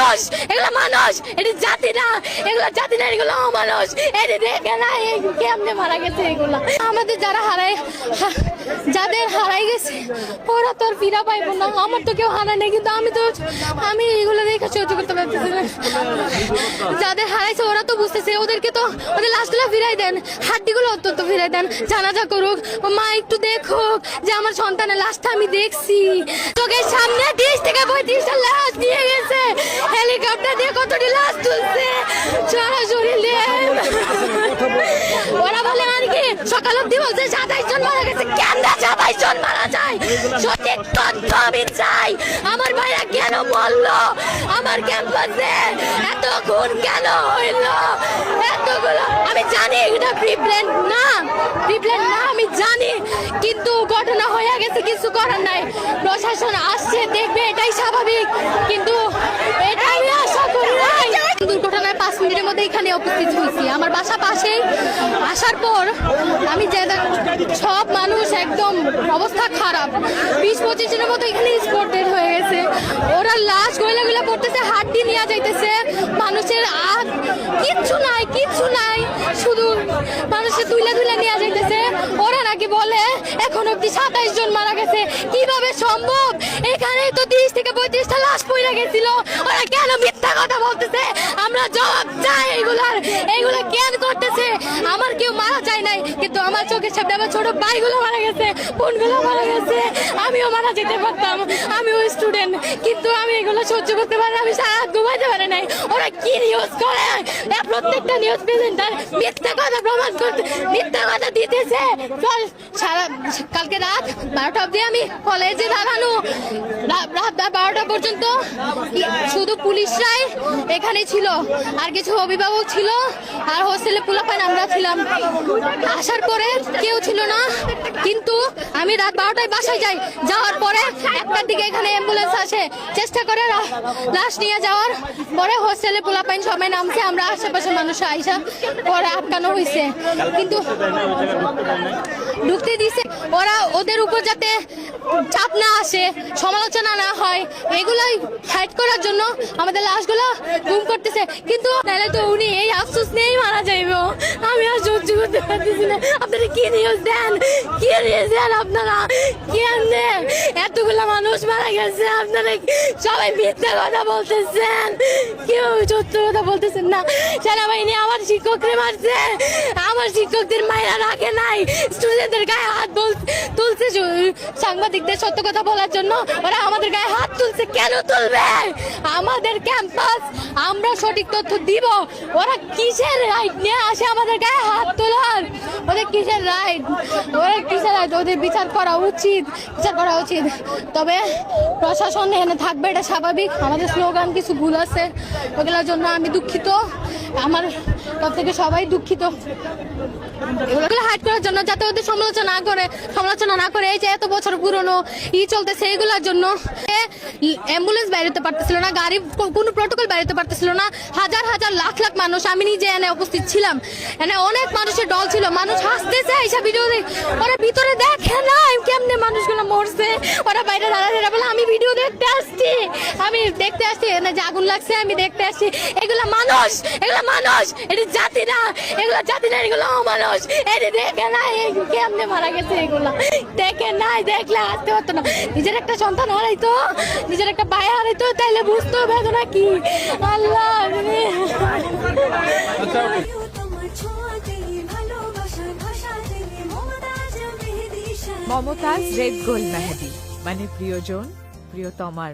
মানুষ, এগুলো মানুষ, এটি জাতি না, এগুলো জাতি না, এগুলো মানুষ এটি দেখে না কেমনে মারা গেছে এগুলো? আমাদের যারা হারাই হা- যাদের হারাই গেছে, ওরা তো আর ফিরা পাইবো না। আমার তো কেউ হারায় নাই, কিন্তু আমি তো, আমি এগুলো দেখে সহ্য করতে পারতেছি না। যাদের হারাইছে, ওরা তো বুঝতেছে, ওদেরকে তো, ওদের লাশগুলো ফিরাই দেন। হাড্ডিগুলো অত্যন্ত ফিরাই দেন। জানাজা করুক, মা, একটু দেখুক যে আমার সন্তানের লাশটা আমি দেখছি। চোখের সামনে তিরিশ থেকে পঁয়ত্রিশটা লাশ দিয়ে গেছে। হেলিকপ্টার দিয়ে কতটি লাশ তুলছে? সরাসরি। ওরা বলে মানে কি, সকাল অব্দি বলছে সাতাইশ জন মারা গেছে। কেন সাতাইশ জন মারা যায়? সঠিক তথ্য আমি চাই। আমার ভাইরা কেন বলল? আমার ক্যাম্পাসে এত খুন কেন হইল? এতগুলো, আমি জানি এটা প্রিপ্লেন না প্রিপ্লেন না, আমি জানি। কিন্তু ঘটনা হয়ে গেছে, কিছু করার নাই। প্রশাসন আসছে, দেখবে, এটাই স্বাভাবিক কিন্তু এটা আমি আশা করি নাই দুর্ঘটনায় পাঁচ মিনিটের মধ্যে এখানে উপস্থিত হয়েছি। আমার বাসা পাশেই আসার পর আমি যে সব মানুষ একদম অবস্থা খারাপ। বিশ পঁচিশ জনের মতো এখানে স্পটেড হয়ে গেছে। ওরা লাশ গইলা গইলা পড়তেছে, হাড্ডি নিয়ে যাইতেছে। মানুষের আগ কিচ্ছু নাই কিচ্ছু নাই। শুধু মানুষের তুলে তুলে নিয়ে যাইতেছে। ওরা নাকি বলে, এখন অব্দি সাতাইশ জন মারা গেছে। কীভাবে সম্ভব? এখানে তো তিরিশ থেকে পঁয়ত্রিশটা লাশ পড়ে গেছিল। ওরা কেন মিথ্যা কথা বলতেছে? জবাব চাই এগুলার এগুলো কেন করতেছে? আমার কেউ মারা যায় নাই, কিন্তু আমার চোখের সামনে আমার ছোট ভাইগুলো মারা গেছে, বোনগুলো মারা গেছে। আমিও মারা যেতে পারতাম, আমিও স্টুডেন্ট কিন্তু আমি এগুলো সহ্য করতে পারি আমি সারা ঘুমাইতে পারি নাই। ওরা কি নিউজ করে? প্রত্যেকটা নিউজ প্রেজেন্টার মিথ্যা কথা প্রমাণ করতে মিথ্যা কথা দিতেছে। সারা কালকে রাত বারোটা অব্দি আমি কলেজে দাঁড়ানো। রাত বারোটা পর্যন্ত শুধু পুলিশরাই এখানে ছিল। আর কিছু অভিভাবক ছিল, আর হোস্টেলে পোলাপান আমরা ছিলাম। আসার পরে কেউ ছিল না, কিন্তু আমি রাত বারোটায় বাসায় যাই। যাওয়ার পরে একটার দিকে এখানে অ্যাম্বুলেন্স আসে। চেষ্টা করে লাশ নিয়ে যাওয়ার পরে হোস্টেলে পোলাপাইন সবাই নামছে, আমরা আশেপাশে মানুষ আইসা পরে আটকানো হয়েছে কিন্তু ঢুকতে দিছে। ওরা ওদের উপর যাতে চাপ না আসে, সমালোচনা না হয়, এগুলাই ফাইট করার জন্য আমাদের লাশগুলো গুম করতেছে। কিন্তু তাহলে তো উনি এই আফসোস নিয়েই মারা যাইব। আমি আর সহ্য করতে পারতেছি না। আপনারা কি নিউজ দেন? কি নিউজ দেন আপনারা? কেমনে? এতগুলো মানুষ মারা গেছে। আপনারা সবাই মিথ্যা কথা বলতেছেন? কেউ সত্য কথা বলতেছেন না। সেনাবাহিনী আমার শিক্ষকদের মারছে। আমার শিক্ষকদের মায়েরা রাখে নাই। স্টুডেন্টদের গায়ে হাত বল সাংবাদিকদের সত্য কথা বলার জন্য ওরা আমাদের গায়ে হাত তুলছে। কেন তুলবে? আমাদের ক্যাম্পাস, আমরা সঠিক তথ্য দিব। ওরা কিসের রাইট নিয়ে আসে আমাদের গায়ে হাত তোলার। ওদের কিসের রাইট ওরা কিসের রাইট ওদের বিচার করা উচিত। বিচার করা উচিত। তবে প্রশাসন এখানে থাকবে, এটা স্বাভাবিক। আমাদের স্লোগান কিছু ভুল আছে। ওগুলোর জন্য আমি দুঃখিত। আমার তরফ থেকে সবাই দুঃখিত। এগুলো হাইড করার জন্য যাতে ওদের সমালোচনা না করে, সমালোচনা না করে এই যে এত বছর পুরনো ই চলতেছে সেইগুলোর জন্য অ্যাম্বুলেন্স বেরোতে পারতেছিল না, গাড়ি কোনো প্রোটোকল বেরোতে পারতেছিল না, হাজার হাজার লাখ লাখ মানুষ, আমি নিজে এনে উপস্থিত ছিলাম। এনে অনেক মানুষের দল ছিল, মানুষ হাসতেছে এইসব ভিডিও ওরা ভিতরে দেখে না, কেমনে মানুষগুলো মরছে, ওরা বাইরে দাঁড়ায় বলে আসছি আমি দেখতে আসছি এনে যে আগুন লাগছে আমি দেখতে আসছি। এগুলো মানুষ এগুলো মানুষ এটি জাতি না। এগুলো জাতি না এগুলো মানুষ এটি দেখে না কেমনে মারা গেছে এগুলো। দেখে নাই দেখলে আসতে পারতো না। নিজের একটা সন্তান হারাইতো নিজের একটা ভাই হারাইতো তাইলে বুঝতো বেদনা কি। আল্লাহ ভালোবাসার ভাষাতে মমতাজ রেড গোল্ড মেহেদি। মানে প্রিয়জন প্রিয়তমার